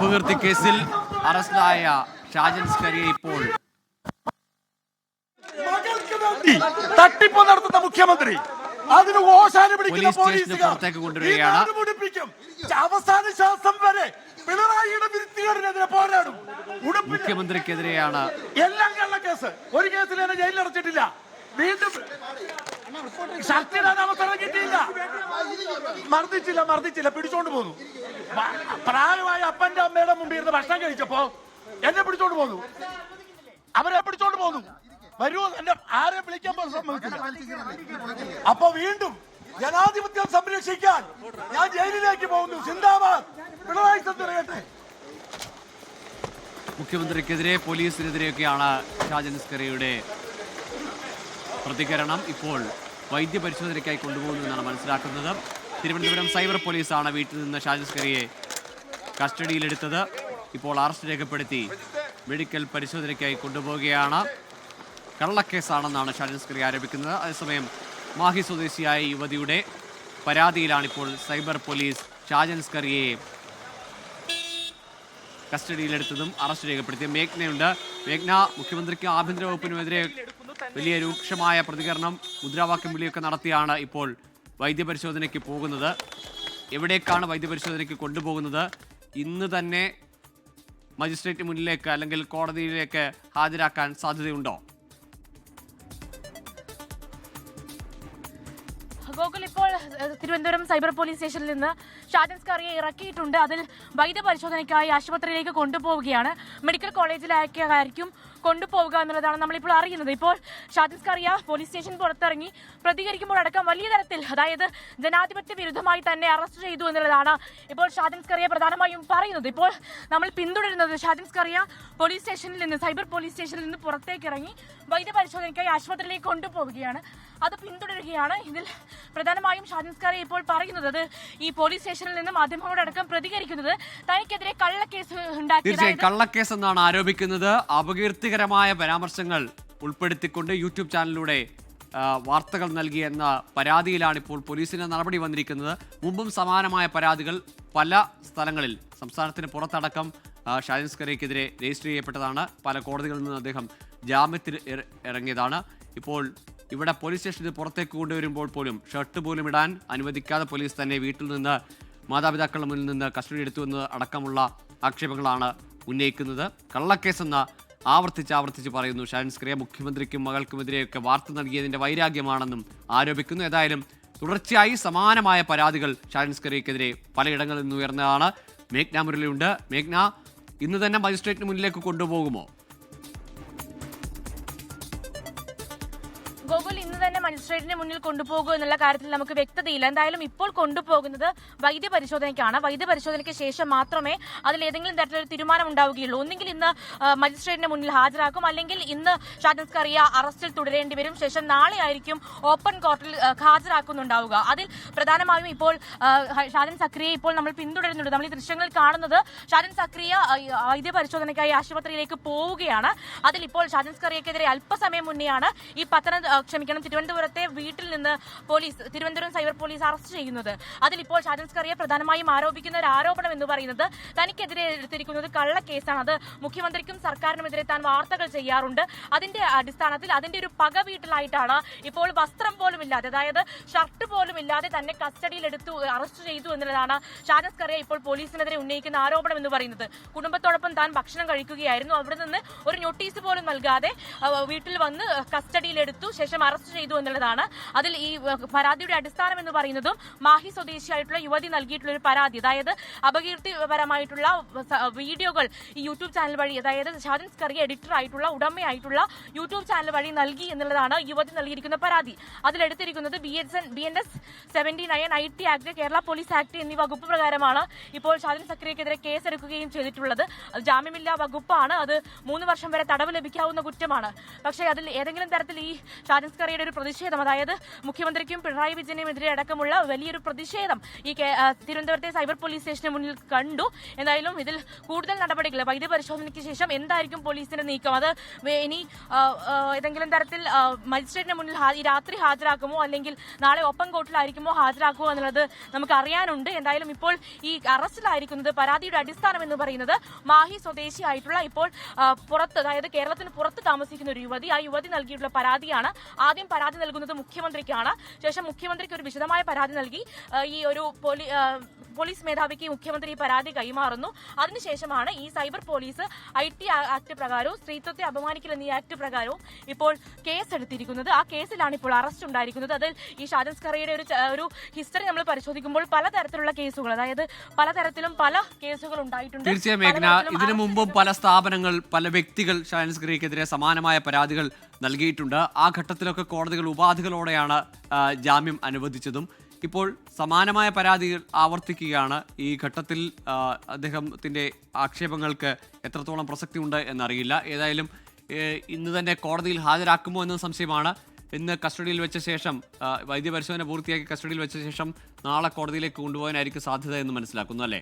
അപകീർത്തി കേസിൽ അറസ്റ്റിലായ ഷാജൻ സ്കരിയെ ഇപ്പോൾ തട്ടിപ്പ് നടത്തുന്ന മുഖ്യമന്ത്രി അതിന് ഓശാന പിടിക്കുന്ന പുറത്തേക്ക് കൊണ്ടുവരികയാണ്. അവസാന ശ്വാസം വരെ പിണറായിയുടെ വൃത്തികേടിനെതിരെ പോരാടും. മുഖ്യമന്ത്രിക്കെതിരെയാണ് എല്ലാം കേസ്. ഒരു കേസിൽ എന്നെ ജയിലിൽ അടച്ചിട്ടില്ല. വീണ്ടും ഷർട്ടിടാൻ മർദ്ദിച്ചില്ല മർദ്ദിച്ചില്ല. പിടിച്ചോണ്ട് പോന്നു. പ്രായമായ അപ്പന്റെ അമ്മയുടെ മുമ്പിൽ ഇരുന്ന് ഭക്ഷണം കഴിച്ചപ്പോ എന്നെ പിടിച്ചോണ്ട് പോന്നു. അവരെ പിടിച്ചോണ്ട് പോന്നു. വരൂ എന്നെ ആരെ വിളിക്കാൻ പോലും സമ്മതിക്കില്ല അപ്പൊ വീണ്ടും ജനാധിപത്യം സംരക്ഷിക്കാൻ ഞാൻ ജയിലിലേക്ക് പോകുന്നു. സിന്ദാബാദ്. പിണറായി സത്യം മുഖ്യമന്ത്രിക്കെതിരെ പോലീസിനെതിരെയൊക്കെയാണ് ഷാജൻ സ്കറിയുടെ പ്രതികരണം. ഇപ്പോൾ വൈദ്യപരിശോധനയ്ക്കായി കൊണ്ടുപോകുന്നു എന്നാണ് മനസ്സിലാക്കുന്നത്. തിരുവനന്തപുരം സൈബർ പോലീസാണ് വീട്ടിൽ നിന്ന് ഷാജിസ്കറിയെ കസ്റ്റഡിയിലെടുത്തത്. ഇപ്പോൾ അറസ്റ്റ് രേഖപ്പെടുത്തി മെഡിക്കൽ പരിശോധനയ്ക്കായി കൊണ്ടുപോവുകയാണ്. കള്ളക്കേസാണെന്നാണ് ഷാജിസ്കറി ആരോപിക്കുന്നത്. അതേസമയം മാഹി സ്വദേശിയായ യുവതിയുടെ പരാതിയിലാണിപ്പോൾ സൈബർ പോലീസ് ഷാജൻസ്കറിയെ കസ്റ്റഡിയിലെടുത്തതും അറസ്റ്റ് രേഖപ്പെടുത്തിയ മേഘ്നയുണ്ട്. മേഘ്ന മുഖ്യമന്ത്രിക്ക് ആഭ്യന്തര വകുപ്പിനുമെതിരെ വലിയ രൂക്ഷമായ പ്രതികരണം മുദ്രാവാക്യം വിളിയൊക്കെ നടത്തിയാണ് ഇപ്പോൾ വൈദ്യപരിശോധനയ്ക്ക് പോകുന്നത്. എവിടേക്കാണ് വൈദ്യപരിശോധനയ്ക്ക് കൊണ്ടുപോകുന്നത്? ഇന്ന് തന്നെ മജിസ്ട്രേറ്റ് മുന്നിലേക്ക് അല്ലെങ്കിൽ കോടതിയിലേക്ക് ഹാജരാക്കാൻ സാധ്യതയുണ്ടോ? ഗോകുൽ ഇപ്പോൾ തിരുവനന്തപുരം സൈബർ പോലീസ് സ്റ്റേഷനിൽ നിന്ന് ഷാജൻ കറിയെ ഇറക്കിയിട്ടുണ്ട്. അതിൽ വൈദ്യ പരിശോധനയ്ക്കായി ആശുപത്രിയിലേക്ക് കൊണ്ടുപോവുകയാണ്. മെഡിക്കൽ കോളേജിലേക്കായിരിക്കും കൊണ്ടുപോവുക എന്നുള്ളതാണ് നമ്മളിപ്പോൾ അറിയുന്നത്. ഇപ്പോൾ ഷാജൻ കറിയ പോലീസ് സ്റ്റേഷൻ പുറത്തിറങ്ങി പ്രതികരിക്കുമ്പോൾ അടക്കം വലിയ തരത്തിൽ അതായത് ജനാധിപത്യ വിരുദ്ധമായി തന്നെ അറസ്റ്റ് ചെയ്തു എന്നുള്ളതാണ് ഇപ്പോൾ ഷാദിൻസ് കറിയ പ്രധാനമായും പറയുന്നത്. ഇപ്പോൾ നമ്മൾ പിന്തുടരുന്നത് ഷാദിൻസ് കറിയ പോലീസ് സ്റ്റേഷനിൽ നിന്ന് സൈബർ പോലീസ് സ്റ്റേഷനിൽ നിന്ന് പുറത്തേക്ക് ഇറങ്ങി വൈദ്യ പരിശോധനയ്ക്കായി ആശുപത്രിയിലേക്ക് കൊണ്ടുപോവുകയാണ്. അത് പിന്തുടരുകയാണ്. ഇതിൽ പ്രധാനമായും ഷാദിൻസ് കറിയ ഇപ്പോൾ പറയുന്നത് അത് ഈ പോലീസ് സ്റ്റേഷനിൽ നിന്ന് മാധ്യമങ്ങളോടക്കം പ്രതികരിക്കുന്നത് തനിക്കെതിരെ കള്ളക്കേസ് ഉണ്ടാക്കി കള്ളക്കേസ് എന്നാണ് ആരോപിക്കുന്നത്. അപകീർത്തികരമായ പരാമർശങ്ങൾ ഉൾപ്പെടുത്തിക്കൊണ്ട് യൂട്യൂബ് ചാനലിലൂടെ വാർത്തകൾ നൽകി എന്ന പരാതിയിലാണ് ഇപ്പോൾ പോലീസിന് നടപടി വന്നിരിക്കുന്നത്. മുമ്പും സമാനമായ പരാതികൾ പല സ്ഥലങ്ങളിൽ സംസ്ഥാനത്തിന് പുറത്തടക്കം ഷാജൻ രജിസ്റ്റർ ചെയ്യപ്പെട്ടതാണ്. പല കോടതികളിൽ നിന്ന് അദ്ദേഹം ജാമ്യത്തിൽ ഇറങ്ങിയതാണ്. ഇപ്പോൾ ഇവിടെ പോലീസ് സ്റ്റേഷനിൽ പുറത്തേക്ക് കൊണ്ടുവരുമ്പോൾ പോലും ഷർട്ട് പോലും ഇടാൻ അനുവദിക്കാതെ പോലീസ് തന്നെ വീട്ടിൽ നിന്ന് മാതാപിതാക്കളുടെ മുന്നിൽ നിന്ന് കസ്റ്റഡി എടുത്തു എന്നത് അടക്കമുള്ള ആക്ഷേപങ്ങളാണ് ഉന്നയിക്കുന്നത്. കള്ളക്കേസെന്ന് ആവർത്തിച്ച് ആവർത്തിച്ച് പറയുന്നു ഷാൻസ്ക്രിയ മുഖ്യമന്ത്രിക്കും മകൾക്കുമെതിരെയൊക്കെ വാർത്ത നൽകിയതിന്റെ വൈരാഗ്യമാണെന്നും ആരോപിക്കുന്നു. ഏതായാലും തുടർച്ചയായി സമാനമായ പരാതികൾ ഷാൻസ്കറിയക്കെതിരെ പലയിടങ്ങളിൽ നിന്ന് ഉയർന്നതാണ്. മേഘ്ന മുരളിയുണ്ട്. മേഘ്ന ഇന്ന് തന്നെ മജിസ്ട്രേറ്റിന് മുന്നിലേക്ക് കൊണ്ടുപോകുമോ? മജിസ്ട്രേറ്റിന് മുന്നിൽ കൊണ്ടുപോകും എന്നുള്ള കാര്യത്തിൽ നമുക്ക് വ്യക്തതയില്ല. എന്തായാലും ഇപ്പോൾ കൊണ്ടുപോകുന്നത് വൈദ്യ പരിശോധനയ്ക്കാണ് വൈദ്യ പരിശോധനയ്ക്ക് ശേഷം മാത്രമേ അതിൽ ഏതെങ്കിലും തരത്തിലൊരു തീരുമാനം ഉണ്ടാവുകയുള്ളൂ. ഒന്നെങ്കിൽ ഇന്ന് മജിസ്ട്രേറ്റിന് മുന്നിൽ ഹാജരാക്കും. അല്ലെങ്കിൽ ഇന്ന് ഷാജൻസ് കറിയ അറസ്റ്റിൽ തുടരേണ്ടി വരും. ശേഷം നാളെ ആയിരിക്കും ഓപ്പൺ കോർട്ടിൽ ഹാജരാക്കുന്നുണ്ടാവുക. അതിൽ പ്രധാനമായും ഇപ്പോൾ ഷാജൻ സക്രിയെ ഇപ്പോൾ നമ്മൾ പിന്തുടരുന്നുണ്ട്. നമ്മൾ ഈ ദൃശ്യങ്ങളിൽ കാണുന്നത് ഷാജൻ സക്രിയ വൈദ്യ പരിശോധനയ്ക്കായി ആശുപത്രിയിലേക്ക് പോവുകയാണ്. അതിൽ ഇപ്പോൾ ഷാജൻ സ്കറിയക്കെതിരെ അല്പസമയം മുന്നെയാണ് ഈ പത്തനം ക്ഷമിക്കണം തിരുവനന്തപുരത്തെ വീട്ടിൽ നിന്ന് police Thiruvananthapuram cyber police arrest ചെയ്യുന്നത്. അതിലിപ്പോൾ ഷാജൻ സ്കറിയെ പ്രധാനമായും ആരോപിക്കുന്ന ഒരു ആരോപണം എന്ന് പറയുന്നത് തനിക്കെതിരെ എടുത്തിരിക്കുന്നത് കള്ളക്കേസാണ് അത് മുഖ്യമന്ത്രിക്കും സർക്കാരിനുമെതിരെ താൻ വാർത്തകൾ ചെയ്യാറുണ്ട്. അതിന്റെ അടിസ്ഥാനത്തിൽ അതിന്റെ ഒരു പക വീട്ടിലായിട്ടാണ് ഇപ്പോൾ വസ്ത്രം പോലും ഇല്ലാതെ അതായത് ഷർട്ട് പോലും ഇല്ലാതെ തന്നെ കസ്റ്റഡിയിൽ എടുത്തു അറസ്റ്റ് ചെയ്തു എന്നുള്ളതാണ് ഷാജൻ ഇപ്പോൾ പോലീസിനെതിരെ ഉന്നയിക്കുന്ന ആരോപണം എന്ന് പറയുന്നത്. കുടുംബത്തോടൊപ്പം താൻ ഭക്ഷണം കഴിക്കുകയായിരുന്നു. അവിടെ നിന്ന് ഒരു നോട്ടീസ് പോലും നൽകാതെ വീട്ടിൽ വന്ന് കസ്റ്റഡിയിലെടുത്തു ശേഷം അറസ്റ്റ് ചെയ്തു എന്നുള്ളതാണ് അതിൽ ഈ പരാതിയുടെ അടിസ്ഥാനം എന്ന് പറയുന്നതും മാഹി സ്വദേശിയായിട്ടുള്ള യുവതി നൽകിയിട്ടുള്ള ഒരു പരാതി. അതായത് അപകീർത്തിപരമായിട്ടുള്ള വീഡിയോകൾ ഈ യൂട്യൂബ് ചാനൽ വഴി അതായത് ഷാജൻ സ്കറി എഡിറ്റർ ആയിട്ടുള്ള ഉടമയായിട്ടുള്ള യൂട്യൂബ് ചാനൽ വഴി നൽകി എന്നുള്ളതാണ് യുവതി നൽകിയിരിക്കുന്ന പരാതി. അതിലെടുത്തിരിക്കുന്നത് B S N B N S seventy nine I T act Kerala police act എന്നീ വകുപ്പ് പ്രകാരമാണ് ഇപ്പോൾ ഷാജൻ സക്രിയക്കെതിരെ കേസെടുക്കുകയും ചെയ്തിട്ടുള്ളത്. അത് ജാമ്യമില്ലാ വകുപ്പാണ്. അത് മൂന്ന് വർഷം വരെ തടവ് ലഭിക്കാവുന്ന കുറ്റമാണ്. പക്ഷേ അതിൽ ഏതെങ്കിലും തരത്തിൽ ഈ ഷാജൻ സ്കറിയുടെ ഒരു പ്രതിഷേധം പ്രതിഷേധം അതായത് മുഖ്യമന്ത്രിക്കും പിണറായി വിജയനുമെതിരെ അടക്കമുള്ള വലിയൊരു പ്രതിഷേധം ഈ തിരുവനന്തപുരത്തെ സൈബർ പോലീസ് സ്റ്റേഷന് മുന്നിൽ കണ്ടു. എന്തായാലും ഇതിൽ കൂടുതൽ നടപടികൾ വൈദ്യ പരിശോധനയ്ക്ക് ശേഷം എന്തായിരിക്കും പോലീസിന്റെ നീക്കം? അത് ഇനി ഏതെങ്കിലും തരത്തിൽ മജിസ്ട്രേറ്റിന് മുന്നിൽ രാത്രി ഹാജരാക്കുമോ? അല്ലെങ്കിൽ നാളെ ഒപ്പം കോർട്ടിലായിരിക്കുമോ ഹാജരാക്കുമോ എന്നുള്ളത് നമുക്ക് അറിയാനുണ്ട്. എന്തായാലും ഇപ്പോൾ ഈ അറസ്റ്റിലായിരിക്കുന്നത് പരാതിയുടെ അടിസ്ഥാനം എന്ന് പറയുന്നത് മാഹി സ്വദേശിയായിട്ടുള്ള ഇപ്പോൾ പുറത്ത് അതായത് കേരളത്തിന് പുറത്ത് താമസിക്കുന്ന ഒരു യുവതി. ആ യുവതി നൽകിയിട്ടുള്ള പരാതിയാണ്. ആദ്യം പരാതി നൽകുന്നത് മുഖ്യമന്ത്രിക്കാണ്. ശേഷം മുഖ്യമന്ത്രിക്ക് ഒരു വിശദമായ പരാതി നൽകി. ഈ ഒരു പോലീസ് മേധാവിക്ക് മുഖ്യമന്ത്രി പരാതി കൈമാറുന്നു. അതിനുശേഷമാണ് ഈ cyber police I T act പ്രകാരവും സ്ത്രീത്വത്തെ അപമാനിക്കൽ എന്നീ ആക്ട് പ്രകാരവും ഇപ്പോൾ കേസ് എടുത്തിരിക്കുന്നത് ആ കേസിലാണ് ഇപ്പോൾ അറസ്റ്റ് ഉണ്ടായിരിക്കുന്നത്. അതിൽ ഈ ഷാജൻ സ്കറിയുടെ ഒരു ഒരു ഹിസ്റ്ററി നമ്മൾ പരിശോധിക്കുമ്പോൾ പലതരത്തിലുള്ള കേസുകൾ അതായത് പലതരത്തിലും പല കേസുകൾ ഉണ്ടായിട്ടുണ്ട്. തീർച്ചയായും ഇതിനു മുമ്പും പല സ്ഥാപനങ്ങൾ പല വ്യക്തികൾ ഷാജൻസ്കറിക്കെതിരെ സമാനമായ പരാതികൾ നൽകിയിട്ടുണ്ട്. ആ ഘട്ടത്തിലൊക്കെ കോടതികൾ ഉപാധികളോടെയാണ് ജാമ്യം അനുവദിച്ചതും. ഇപ്പോൾ സമാനമായ പരാതികൾ ആവർത്തിക്കുകയാണ്. ഈ ഘട്ടത്തിൽ അദ്ദേഹത്തിന്റെ ആക്ഷേപങ്ങൾക്ക് എത്രത്തോളം പ്രസക്തി ഉണ്ട് എന്നറിയില്ല. ഏതായാലും ഇന്ന് തന്നെ കോടതിയിൽ ഹാജരാക്കുമോ എന്ന സംശയമാണ്. ഇന്ന് കസ്റ്റഡിയിൽ വെച്ച ശേഷം വൈദ്യപരിശോധന പൂർത്തിയാക്കി കസ്റ്റഡിയിൽ വെച്ച ശേഷം നാളെ കോടതിയിലേക്ക് കൊണ്ടുപോകാനായിരിക്കും സാധ്യത എന്ന് മനസ്സിലാക്കുന്നു അല്ലേ?